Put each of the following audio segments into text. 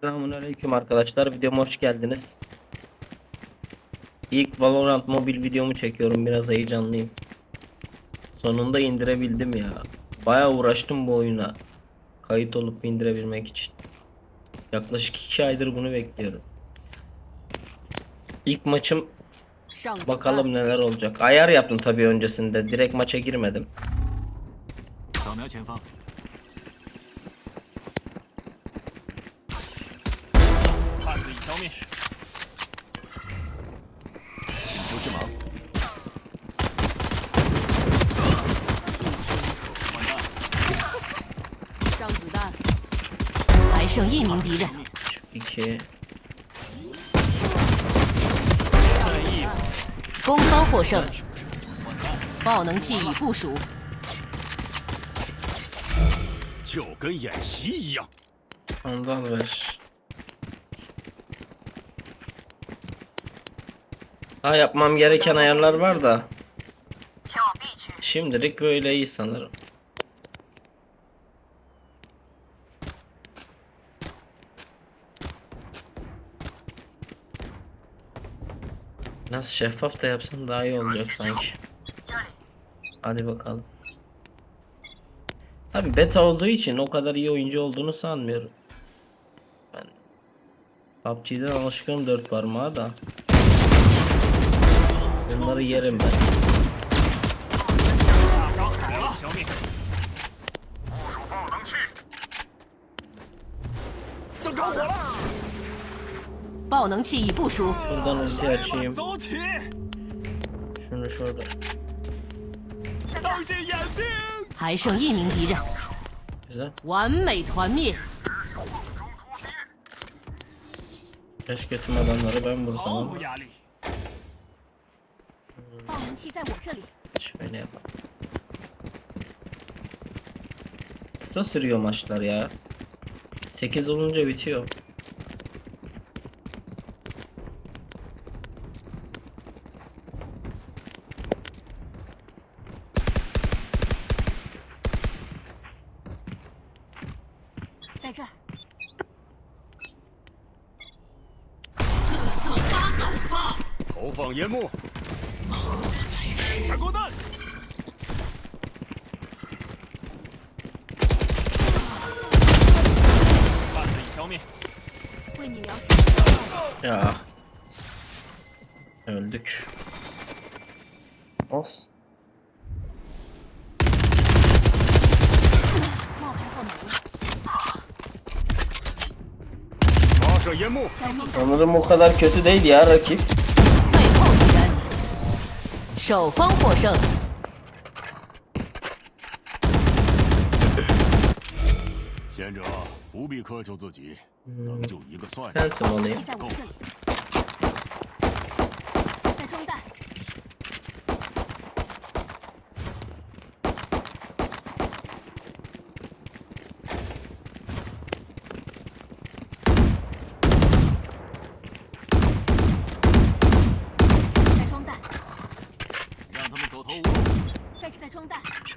Selamünaleyküm arkadaşlar. Videoma hoş geldiniz. İlk Valorant mobil videomu çekiyorum. Biraz heyecanlıyım. Sonunda indirebildim ya. Baya uğraştım bu oyuna. Kayıt olup indirebilmek için. Yaklaşık 2 aydır bunu bekliyorum. İlk maçım bakalım neler olacak. Ayar yaptım tabii öncesinde. Direkt maça girmedim. 消灭，请求之忙。完蛋，上子弹，还剩一名敌人，2在意，攻方获胜，爆能器已部署，就跟演习一样。Ondan ver. Ha yapmam gereken ayarlar var da. Şimdilik böyle iyi sanırım. Nasıl şeffaf da yapsam daha iyi olacak sanki. Hadi bakalım. Tabi beta olduğu için o kadar iyi oyuncu olduğunu sanmıyorum. Ben PUBG'den alışkınım dört parmağa da. Bunları yerim ben. 大招来了，消灭。正着火了，爆能器已部署， Buradan ulti açayım. 走起！ Şunu şurada. 当心眼睛！还剩一名敌人， Güzel. 完美团灭， Keşke tüm adamları ben 毫 vursam 无 ama 压力。 爆能器在我这里， şöyle yapalım. Kısa sürüyor maçlar ya. 8 olunca bitiyor. . 在这儿，投放烟幕，闪光弹，汉子已消灭。为你疗伤。 Ya. Öldük. Olsun. 冒牌后没了，发射烟幕，小心 Sanırım o kadar kötü değil ya rakip. 首方获胜，贤者不必苛求自己，能救一个算一我这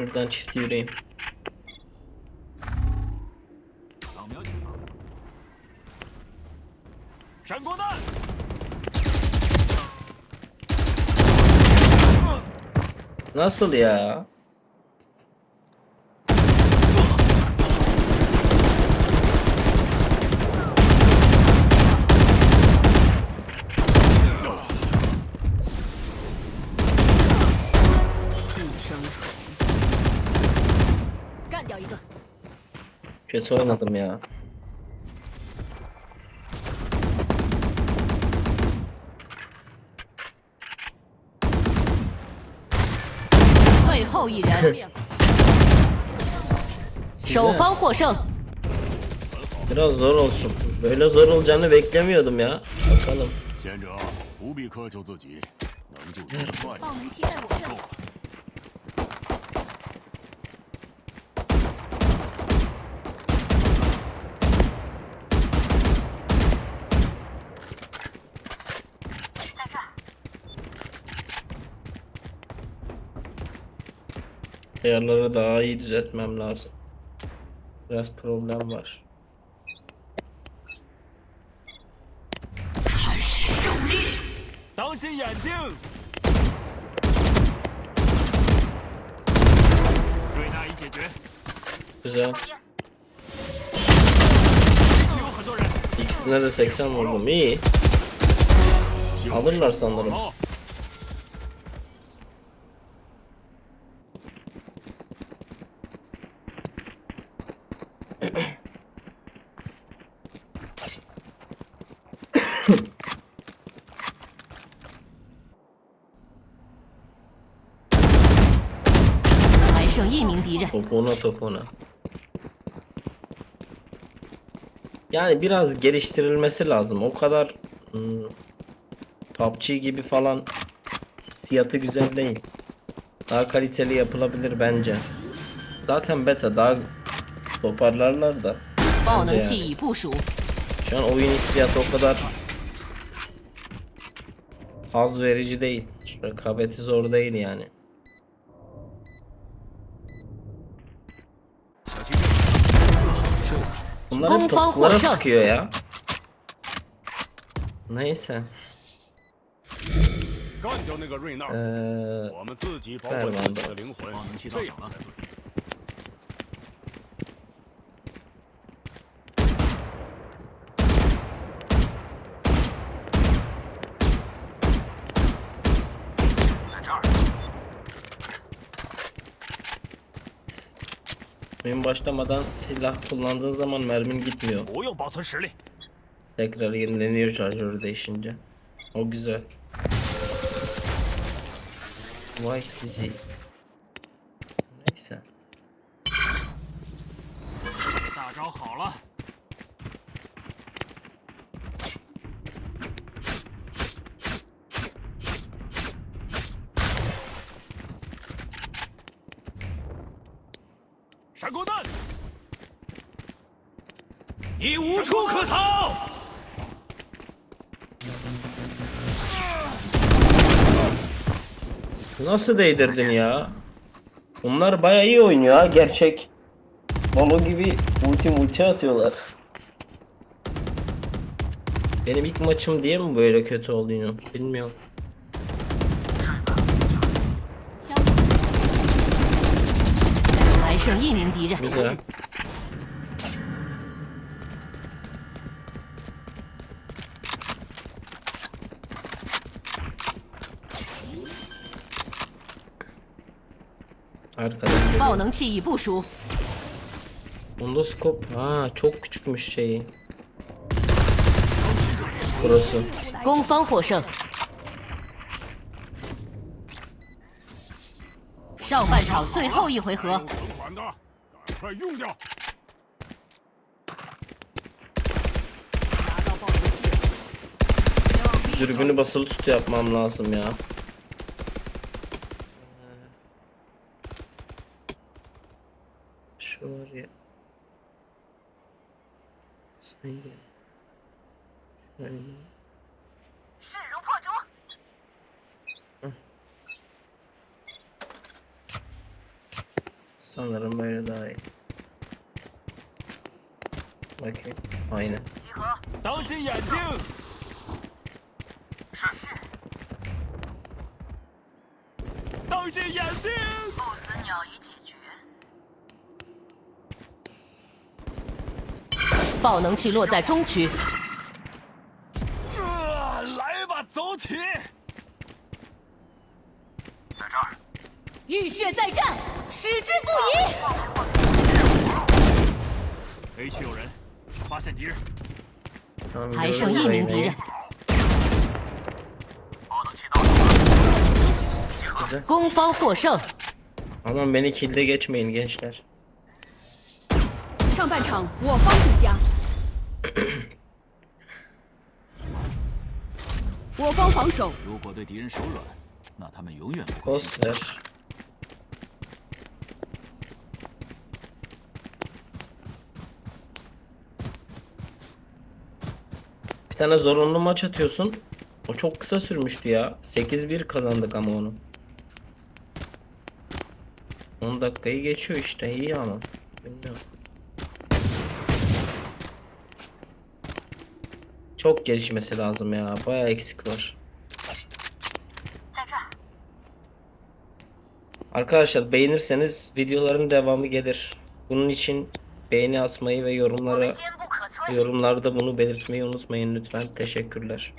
Şuradan çift yürüyeyim. Nasıl ya? Kötü oynadım ya. Biraz zor olsun. Böyle zor olacağını beklemiyordum ya. Bakalım. Ayarları daha iyi düzeltmem lazım. Biraz problem var. Güzel. İkisine de 80 vurdum. İyi. Alırlar sanırım. 还剩一名敌人， Topuğuna topuğuna. Yani biraz geliştirilmesi lazım. O kadar hmm, PUBG gibi falan hissiyatı güzel değil. Daha kaliteli yapılabilir bence. Zaten beta daha toparlarlar da. 爆能器已部署， Şu an oyun hissiyatı o kadar haz verici değil. Rekabeti zor değil yani. 小心这里， Bunlar hep Konfan toplara Hoşaf. sıkıyor ya. Neyse. 干掉那个瑞娜， Ee, 我们自己保管自己的灵魂光能器，到这手了样才对。 oyun başlamadan silah kullandığın zaman mermin gitmiyor. 不用保存实力， Tekrar yenileniyor şarjörü değişince. O güzel. Vay sizi. Neyse. 大招好了， Kargodan! Nasıl değdirdin ya? Bunlar baya iyi oynuyor ha gerçek. Balo gibi ulti ulti atıyorlar. Benim ilk maçım diye mi böyle kötü oldu yine? Bilmiyorum. 剩一名敌人， Güzel. Arkadan 爆 geliyor. 能器已部署， Bunda scope. Ha çok küçükmüş şeyi. Burası. 攻方获胜。 上半场最后一回合有，存款的，赶快用掉。 Dürbünü basılı tut yapmam lazım ya. Şu var ya. Sanki. Şöyle. 那咱们买点奶。OK，集合！当心眼睛！是。是。当心眼睛！不死鸟已解决。爆能器落在中区。区有人，发现敌人。 Tamam, 还剩 gördüm 一名敌 Reyna'yı. 人。攻方获胜， Aman beni kilde geçmeyin gençler. 上半场我方主家，我方防守，如果对敌人手软，那他们永远不会幸 Post tane zorunlu maç atıyorsun. O çok kısa sürmüştü ya. 8-1 kazandık ama onu. 10 dakikayı geçiyor işte iyi ama. Bilmiyorum. Çok gelişmesi lazım ya. Baya eksik var. Arkadaşlar beğenirseniz videoların devamı gelir. Bunun için beğeni atmayı ve yorumlara yorumlarda bunu belirtmeyi unutmayın lütfen. Teşekkürler.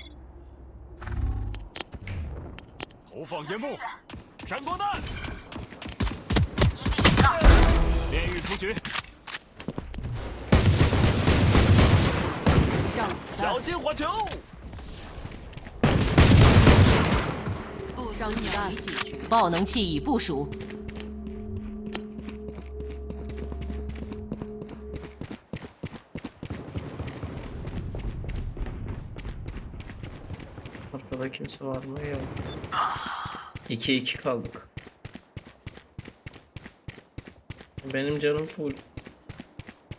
投放烟幕，闪光弹，炼狱出局，上子弹小，心火球。不上子弹，爆能器已部署， kimse var mı? Yok. 2-2 kaldık. Benim canım full.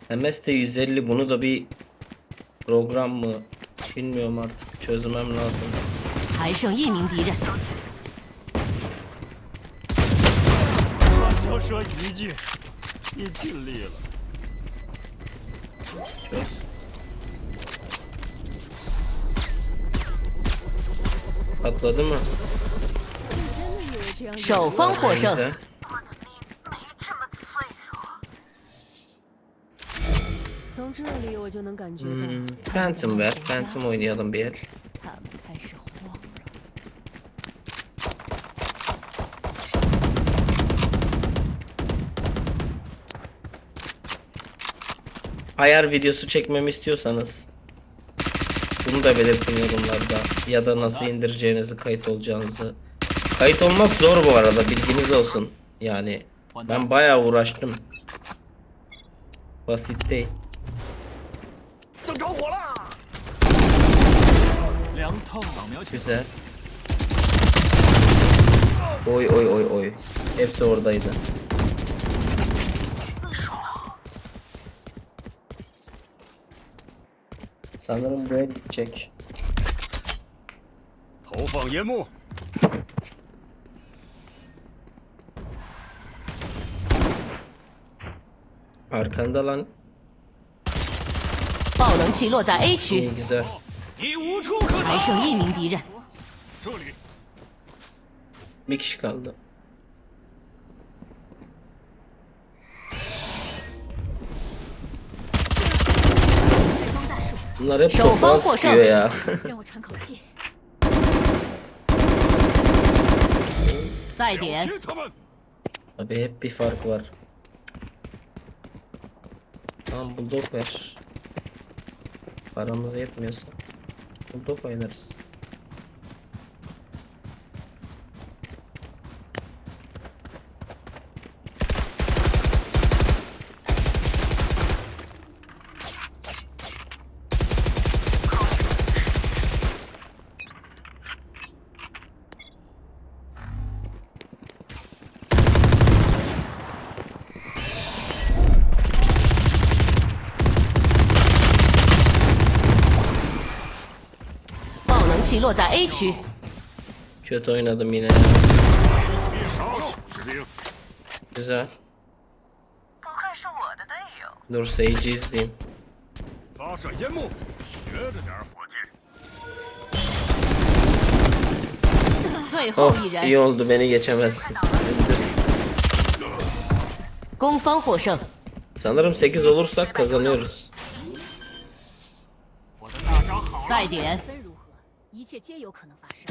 MS de 150 bunu da bir program mı? Bilmiyorum artık. Çözmem lazım. 还剩一名敌人，就说一句，你尽力了。 Çöz. Patladı mı? 真的有这样守方获胜。 Güzel. Hmm. 从这里我就能感觉到 Hmm, Phantom ver. Phantom oynayalım bir el. 他们开始慌了。 Ayar videosu çekmemi istiyorsanız da belirtin yorumlarda. Ya da nasıl indireceğinizi, kayıt olacağınızı. Kayıt olmak zor bu arada bilginiz olsun. Yani ben bayağı uğraştım. Basit değil. Güzel. Oy oy oy oy. Hepsi oradaydı. Sanırım böyle gidecek. 投放烟幕， Arkanda lan. 爆能器落在 A 区 İyi，güzel. 你无处可还逃。剩一名敌人，这里， Bir kişi kaldı. Bunlar hep. Abi hep bir fark var. Tamam bulldog ver. Paramız yetmiyorsa. Bulldog oynarız. 爆能器落在 A 区， Kötü oynadım yine. 别烧了，士兵！ Güzel. 不愧是我的队友。 Dur Sage'i izleyeyim. 发射烟幕，学着点儿，伙计。最后 Oh 一 iyi 人， oldu beni geçemez. 攻方获胜。 Sanırım 8 olursak kazanıyoruz. 我的大招好了，赛点分如何， 一切皆有可能发生。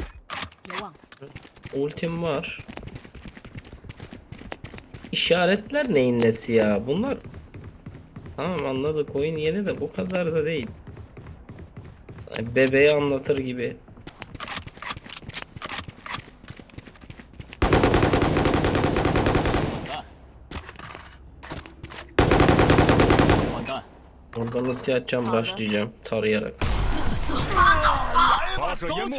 别忘了， Ultim var. İşaretler neyin nesi ya? Bunlar Tamam anladık oyun yeni de bu kadar da değil. Sanki Bebeği anlatır gibi. 完蛋！ Oradan ulti atacağım başlayacağım tarayarak. 发射烟幕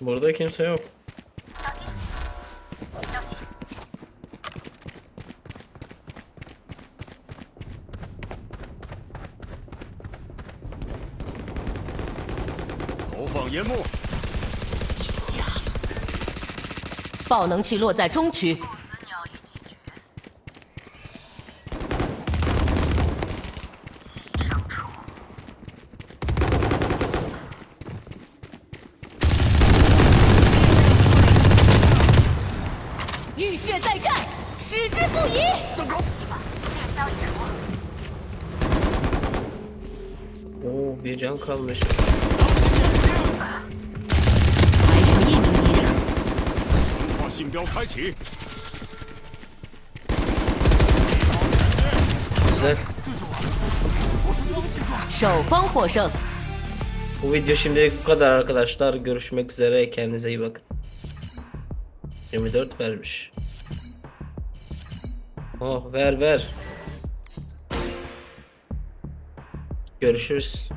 ，Burada kimse yok. Hop 投放烟幕，爆能器落在中区，can kalmış. Güzel. Bu video şimdilik bu kadar arkadaşlar. Görüşmek üzere. Kendinize iyi bakın. 24 vermiş. Oh ver ver. Görüşürüz.